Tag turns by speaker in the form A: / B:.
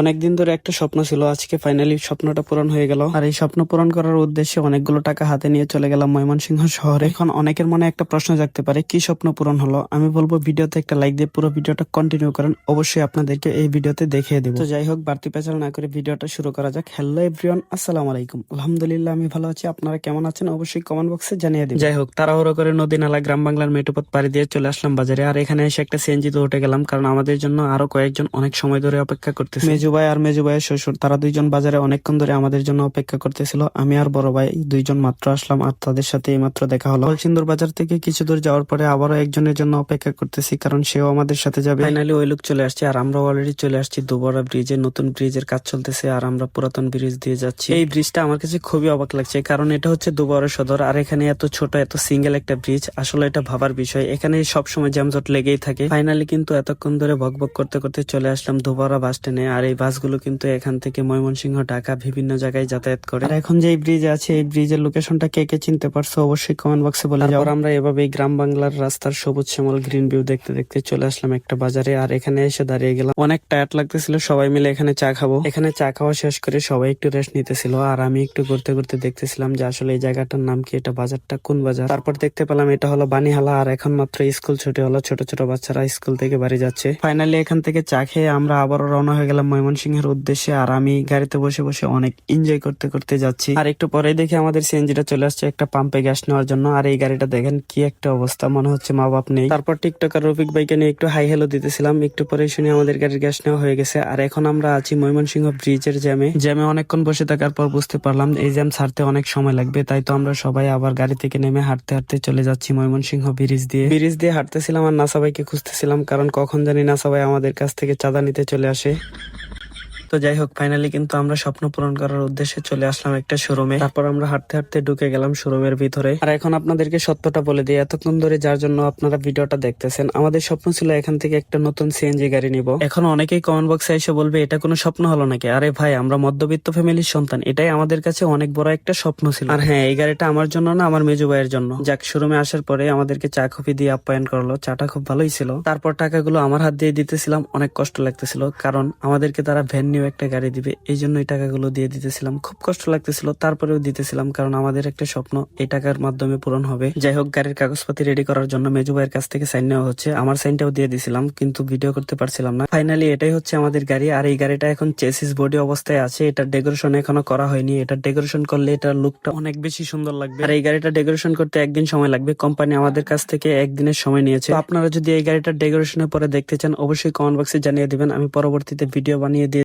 A: অনেকদিন ধরে একটা স্বপ্ন ছিল, আজকে ফাইনালি স্বপ্নটা পূরণ হয়ে গেল। আর এই স্বপ্ন পূরণ করার উদ্দেশ্যে অনেকগুলো টাকা হাতে নিয়ে চলে গেলাম ময়মনসিংহ শহরে। এখন অনেকের মনে একটা প্রশ্ন জাগতে পারে, কি স্বপ্ন পূরণ হলো? আমি বলব, ভিডিওতে একটা লাইক দিয়ে পুরো ভিডিওটা কন্টিনিউ করেন। অবশ্যই আপনাদেরকে এই ভিডিওতে দেখিয়ে দেবো। তো যাই হোক, বাড়তি পেঁচাল না করে ভিডিওটা শুরু করা যাক। হ্যালো এভরিওয়ান আসসালামু আলাইকুম। আলহামদুলিল্লাহ, আমি ভালো আছি। আপনারা কেমন আছেন? অবশ্যই কমেন্ট বক্সে জানিয়ে দিন যাই হোক, তাড়াহুড়ো করে নদী নালা গ্রাম বাংলার মেটুপথ পাড়ি দিয়ে চলে আসলাম বাজারে। আর এখানে এসে একটা সিএনজিতে উঠে গেলাম, কারণ আমাদের জন্য আরও কয়েকজন অনেক সময় ধরে অপেক্ষা করতেছে। মেজু ভাই আর মেজু ভাইয়ের শ্বশুর, তারা দুইজন বাজারে অনেকক্ষণ ধরে আমাদের জন্য অপেক্ষা করতেছিল। আমি আর বড় ভাই দুইজন মাত্র আসলাম আর তাদের সাথে মাত্র দেখা হলো। সিন্দুর বাজার থেকে কিছু দূর যাওয়ার পরে আবারও একজনের জন্য অপেক্ষা করতেছি, কারণ সেও আমাদের সাথে যাবে। ফাইনালি ওই লোক চলে আসছে আর আমরা অলরেডি চলে আসছি দুবরা ব্রিজে নতুন ব্রিজের কাজ চলতেছে আর আমরা পুরাতন ব্রিজ দিয়ে যাচ্ছি। এই ব্রিজটা আমার কাছে খুবই অবাক লাগছে, কারণ এটা হচ্ছে দুবরা সদর আর এখানে এত ছোট, এত সিঙ্গেল একটা ব্রিজ আসলে এটা ভাবার বিষয়। এখানে সবসময় জ্যামজট লেগেই থাকে। ফাইনালি কিন্তু এতক্ষণ ধরে বক করতে করতে চলে আসলাম দুবরা বাস স্ট্যান্ডে আর এই বাসগুলো কিন্তু এখান থেকে ময়মনসিংহ ঢাকা বিভিন্ন জায়গায় যাতায়াত করে। আর এখন যে ব্রিজ আছে এই ব্রিজের লোকেশনটা কে কে চিনতে পারছ অবশ্যই কমেন্ট বক্সে বলে যাও। আমরা এভাবে এই গ্রাম বাংলার রাস্তার সবুজ শ্যামল গ্রিন ভিউ দেখতে দেখতে চলে আসলাম একটা বাজারে। আর এখানে এসে দাঁড়িয়ে গেলাম। অনেক টায়ার্ড লাগতেছিল সবাই মিলে এখানে চা খাব। এখানে চা খাওয়া শেষ করে সবাই একটু রেস্ট নিতেছিল। আর আমি একটু ঘুরতে ঘুরতে দেখতেছিলাম যে আসলে এই জায়গাটার নাম কি এটা বাজারটা কোন বাজার? তারপর দেখতে পেলাম এটা হলো বানিহালা। আর এখন মাত্র স্কুল ছুটি হলো ছোট ছোট বাচ্চারা স্কুল থেকে বাড়ি যাচ্ছে। ফাইনালি এখান থেকে চা খেয়ে আমরা আবারও রওনা হয়ে গেলাম ময়মনসিংহের উদ্দেশ্যে আর আমি গাড়িতে বসে বসে অনেক এনজয় করতে করতে যাচ্ছি। আর একটু পরে দেখি আমাদের সিএনজিটা চলে আসছে একটা পাম্পে গ্যাস নেওয়ার জন্য। আর এই গাড়িটা দেখেন কি একটা অবস্থা, মনে হচ্ছে মা বাপ নেই। তারপর টিকটকার রফিক ভাইকে নিয়ে একটু হাই হ্যালো দিতেছিলাম। একটু পরে শুনে আমাদের গাড়ির গ্যাস নেওয়া হয়ে গেছে। আর এখন আমরা আছি ময়মনসিংহ ব্রিজের জ্যামে জ্যামে অনেকক্ষণ বসে থাকার পর বুঝতে পারলাম এই জ্যাম ছাড়তে অনেক সময় লাগবে। তাই তো আমরা সবাই আবার গাড়ি থেকে নেমে হাঁটতে হাঁটতে চলে যাচ্ছি ময়মনসিংহ ব্রিজ দিয়ে। ব্রিজ দিয়ে হাঁটতেছিলাম আর নাসা ভাইকে খুঁজতেছিলাম। কারণ কখন জানি নাসা ভাই আমাদের কাছ থেকে চাঁদা নিতে চলে আসে। তো যাই হোক ফাইনালি কিন্তু আমরা স্বপ্ন পূরণ করার উদ্দেশ্যে চলে আসলাম একটা শোরুমে তারপর আমরা হাঁটতে হাঁটতে ঢুকে গেলাম শোরুমের ভিতরে। আর এখন আপনাদেরকে সত্যটা বলে দিই, এতক্ষণ ধরে যার জন্য আপনারা ভিডিওটা দেখতেছেন, আমাদের স্বপ্ন ছিল এখান থেকে একটা নতুন সিএনজি গাড়ি নিব। এখন অনেকেই কমেন্ট বক্সে এসে বলবে, এটা কোনো স্বপ্ন হলো নাকি? আরে ভাই, আমরা মধ্যবিত্ত ফ্যামিলির সন্তান, এটাই আমাদের কাছে অনেক বড় একটা স্বপ্ন ছিল। আর হ্যাঁ এই গাড়িটা আমার জন্য না, আমার মেজু ভাইয়ের জন্য। যাক শোরুমে আসার পরে আমাদেরকে চা, কফি দিয়ে আপ্যায়ন করল। চাটা খুব ভালোই ছিল। তারপর টাকাগুলো আমার হাত দিয়ে দিতেছিলাম, অনেক কষ্ট লাগতেছিল, কারণ আমাদেরকে তারা ভ্যান নিয়ে একটা গাড়ি দিবে। এই জন্য এই টাকাগুলো দিয়ে দিতেছিলাম। খুব কষ্ট লাগতেছিল, তারপরেও দিতেছিলাম কারণ আমাদের একটা স্বপ্ন এই টাকার মাধ্যমে পূরণ হবে। যাই হোক, গাড়ির কাগজপাতি রেডি করার জন্য মেজু ভাইয়ের কাছ থেকে সাইন নেওয়া হচ্ছে। আমার সাইনটাও দিয়ে দিছিলাম, কিন্তু ভিডিও করতে পারছিলাম না। ফাইনালি এটাই হচ্ছে আমাদের গাড়ি। আর এই গাড়িটা এখন চেসিস বডি অবস্থায় আছে। এটা ডেকোরেশন এখনও করা হয়নি। এটা ডেকোরেশন করলে এটার লুকটা অনেক বেশি সুন্দর লাগবে। আর এই গাড়িটা ডেকোরেশন করতে একদিন সময় লাগবে। কোম্পানি আমাদের কাছ থেকে একদিনের সময় নিয়েছে। আপনারা যদি এই গাড়িটা ডেকোরেশনের পরে দেখতে চান, অবশ্যই কমেন্ট বক্সে জানিয়ে দিবেন। আমি পরবর্তীতে ভিডিও বানিয়ে দিয়ে